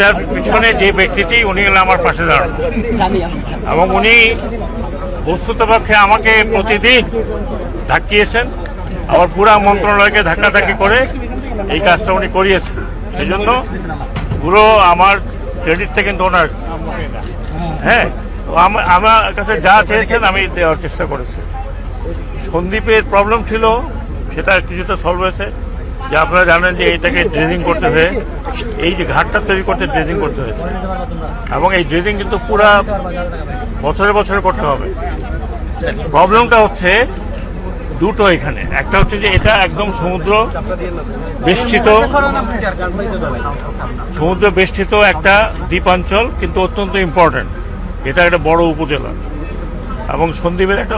এটার পিছনে যে ব্যক্তিটি, উনি হলেন আমার পাশে দাঁড়ানো। এবং উনি বস্তুতপক্ষে আমাকে প্রতিদিন ধাক্কিয়েছেন। আবার পুরা মন্ত্রণালয়কে ধাক্কাধাক্কি করে এই কাজটা উনি করিয়েছেন। সেই জন্য পুরো আমার ক্রেডিটটা কিন্তু ওনার হ্যাঁ আমার কাছে যা চেয়েছেন আমি দেওয়ার চেষ্টা করেছি। সন্দীপের প্রবলেম ছিল, সেটা কিছুটা সলভ হয়েছে। যে আপনারা জানেন যে এটাকে ড্রেজিং করতে হয়ে এই যে ঘাটটা তৈরি করতে ড্রেজিং করতে হয়েছে। এবং এই ড্রেজিং কিন্তু পুরা বছরে বছরে করতে হবে। প্রবলেমটা হচ্ছে দুটো এখানে। একটা হচ্ছে যে এটা একদম সমুদ্র বেষ্টিত সমুদ্র বেষ্টিত একটা দ্বীপাঞ্চল, কিন্তু অত্যন্ত ইম্পর্টেন্ট এটা একটা বড় উপজেলা। এবং সন্দীপের একটা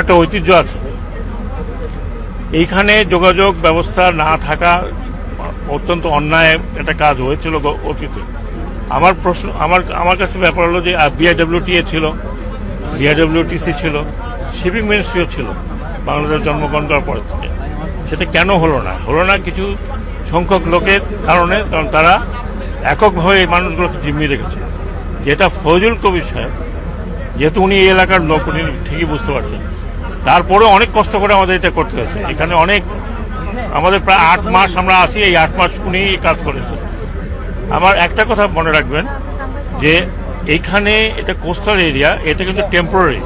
একটা ঐতিহ্য আছে। এইখানে যোগাযোগ ব্যবস্থা না থাকা অত্যন্ত অন্যায় একটা কাজ হয়েছিল অতীতে। আমার প্রশ্ন, আমার আমার কাছে ব্যাপার হলো যে বিআইডব্লিউটিএ ছিল বিআইডব্লিউটিসি ছিল শিপিং মিনিস্ট্রিও ছিল, বাংলাদেশ জন্মগ্রহণ করার পর থেকে। সেটা কেন হলো না? হলো না কিছু সংখ্যক লোকের কারণে, কারণ তারা এককভাবে এই মানুষগুলোকে জিম্মি রেখেছে। যেটা ফজল কবির সাহেব, যেহেতু উনি এই এলাকার লোক, উনি ঠিকই বুঝতে পারছেন। তারপরে অনেক কষ্ট করে আমাদের এটা করতে হয়েছে। এখানে অনেক, আমাদের প্রায় আট মাস আমরা আসি এই আট মাস উনি কাজ করেছেন। আমার একটা কথা মনে রাখবেন, যে এইখানে এটা কোস্টাল এরিয়া এটা কিন্তু টেম্পোরারি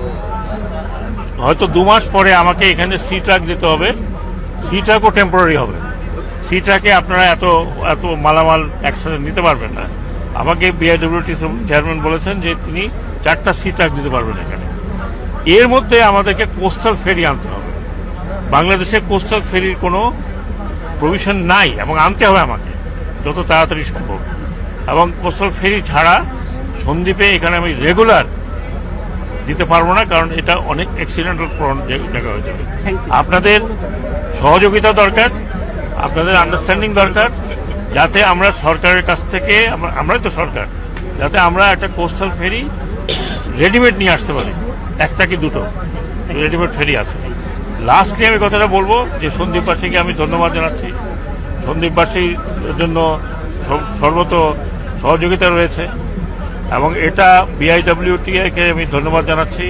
হয়তো দু মাস পরে আমাকে এখানে সি ট্রাক দিতে হবে সি ট্রাকও টেম্পোরারি হবে। সি ট্রাকে আপনারা এত এত মালামাল একসাথে নিতে পারবেন না। আমাকে বিআইডব্লিউটি চেয়ারম্যান বলেছেন যে তিনি চারটা সি ট্রাক দিতে পারবেন এখানে। এর মধ্যে আমাদেরকে কোস্টাল ফেরি আনতে হবে। বাংলাদেশে কোস্টাল ফেরির কোনো প্রভিশন নাই এবং আনতে হবে আমাকে যত তাড়াতাড়ি সম্ভব। এবং কোস্টাল ফেরি ছাড়া সন্দ্বীপে এখানে আমি রেগুলার দিতে পারব না কারণ এটা অনেক অ্যাক্সিডেন্টাল প্রবণ জায়গা হয়ে যাবে। আপনাদের সহযোগিতা দরকার আপনাদের আন্ডারস্ট্যান্ডিং দরকার যাতে আমরা সরকারের কাছ থেকে আমরা- আমরাই তো সরকার যাতে আমরা একটা কোস্টাল ফেরি রেডিমেড নিয়ে আসতে পারি। একটা কি দুটো? রেডিমেড ফেরি আছে। লাস্টলি আমি কথাটা বলব যে সন্দীপবাসীকে আমি ধন্যবাদ জানাচ্ছি। সন্দীপবাসীর জন্য সর্বত সহযোগিতা রয়েছে এবং এটা বিআইডব্লিউটিকে আমি ধন্যবাদ জানাচ্ছি।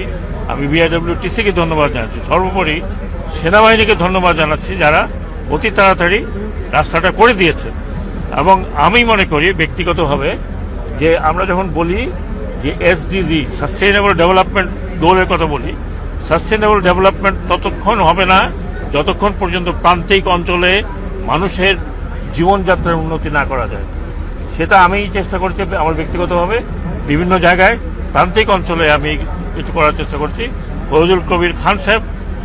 আমি বিআইডব্লিউটিসিকে ধন্যবাদ জানাচ্ছি। সর্বোপরি সেনাবাহিনীকে ধন্যবাদ জানাচ্ছি যারা অতি তাড়াতাড়ি রাস্তাটা করে দিয়েছে। এবং আমি মনে করি ব্যক্তিগতভাবে যে আমরা যখন বলি যে এসডিজি সাস্টেইনেবল ডেভেলপমেন্ট গোলের কথা বলি সাস্টেইনেবল ডেভেলপমেন্ট ততক্ষণ হবে না যতক্ষণ পর্যন্ত প্রান্তিক অঞ্চলে মানুষের জীবনযাত্রার উন্নতি না করা যায়। সেটা আমি চেষ্টা করছি আমার ব্যক্তিগতভাবে বিভিন্ন জায়গায় প্রান্তিক অঞ্চলে আমি কিছু করার চেষ্টা করছি। ফজল কবির খান সাহেব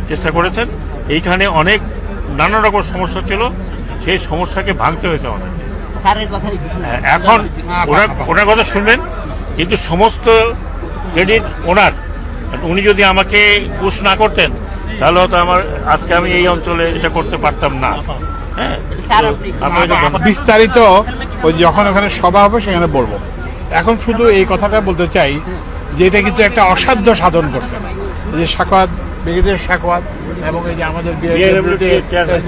চেষ্টা করেছেন এইখানে অনেক নানা রকম সমস্যা ছিল সেই সমস্যাকে ভাঙতে হয়েছে আমাদের। হ্যাঁ, এখন ওনার ওনার কথা শুনবেন। কিন্তু সমস্ত ক্রেডিট ওনার উনি যদি আমাকে পুশ না করতেন তাহলে হয়তো আমার আজকে আমি এই অঞ্চলে এটা করতে পারতাম না। হ্যাঁ। বিস্তারিত ওই যখন ওখানে সভা হবে সেখানে বলব। এখন শুধু এই কথাটা বলতে চাই যে এটা কিন্তু একটা অসাধ্য সাধন করছে। যে সাকওয়াত ব্রিগেডিয়ার সাকওয়াত এবং এই যে আমাদের।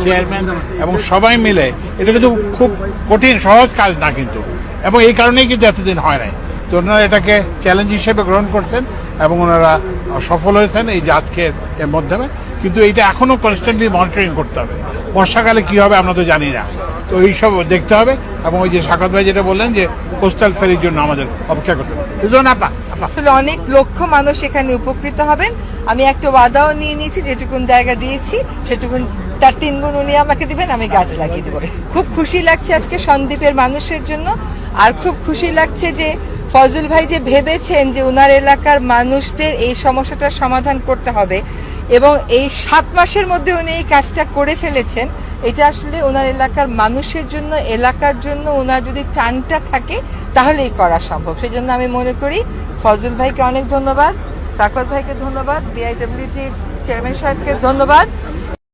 চেয়ারম্যান এবং সবাই মিলে এটা কিন্তু খুব কঠিন সহজ কাজ না কিন্তু। এবং এই কারণেই কিন্তু এতদিন হয় নাই। তো ওনারা এটাকে চ্যালেঞ্জ হিসেবে গ্রহণ করছেন এবং ওনারা সফল হয়েছেন এই আজকের এর মাধ্যমে। কিন্তু এইটা এখনও কনস্ট্যান্টলি মনিটরিং করতে হবে। বর্ষাকালে কি হবে আমরা তো জানি না। তো এইসব দেখতে হবে এবং ওই যে সাকত ভাই যেটা বললেন যে কোস্টাল ফেরির জন্য আমাদের অপেক্ষা করতে হবে। অনেক লক্ষ মানুষ এখানে উপকৃত হবেন। আমি একটা ওয়াদাও নিয়ে নিয়েছি, যেটুকুন জায়গা দিয়েছি, সেটুকুন, তার তিন গুণ উনি আমাকে দিবেন, আমি গাছ লাগিয়ে দেবো। খুব খুশি লাগছে আজকে সন্দ্বীপের মানুষের জন্য। আর খুব খুশি লাগছে যে ফজল ভাই যে ভেবেছেন যে ওনার এলাকার মানুষদের এই সমস্যাটার সমাধান করতে হবে এবং এই সাত মাসের মধ্যে উনি এই কাজটা করে ফেলেছেন, এটা আসলে ওনার এলাকার মানুষের জন্য, এলাকার জন্য ওনার যদি টানটা থাকে, তাহলেই করা সম্ভব। সেই জন্য আমি মনে করি ফজল ভাইকে অনেক ধন্যবাদ সাকত ভাইকে ধন্যবাদ বিআইডব্লিউটি চেয়ারম্যান সাহেবকে ধন্যবাদ।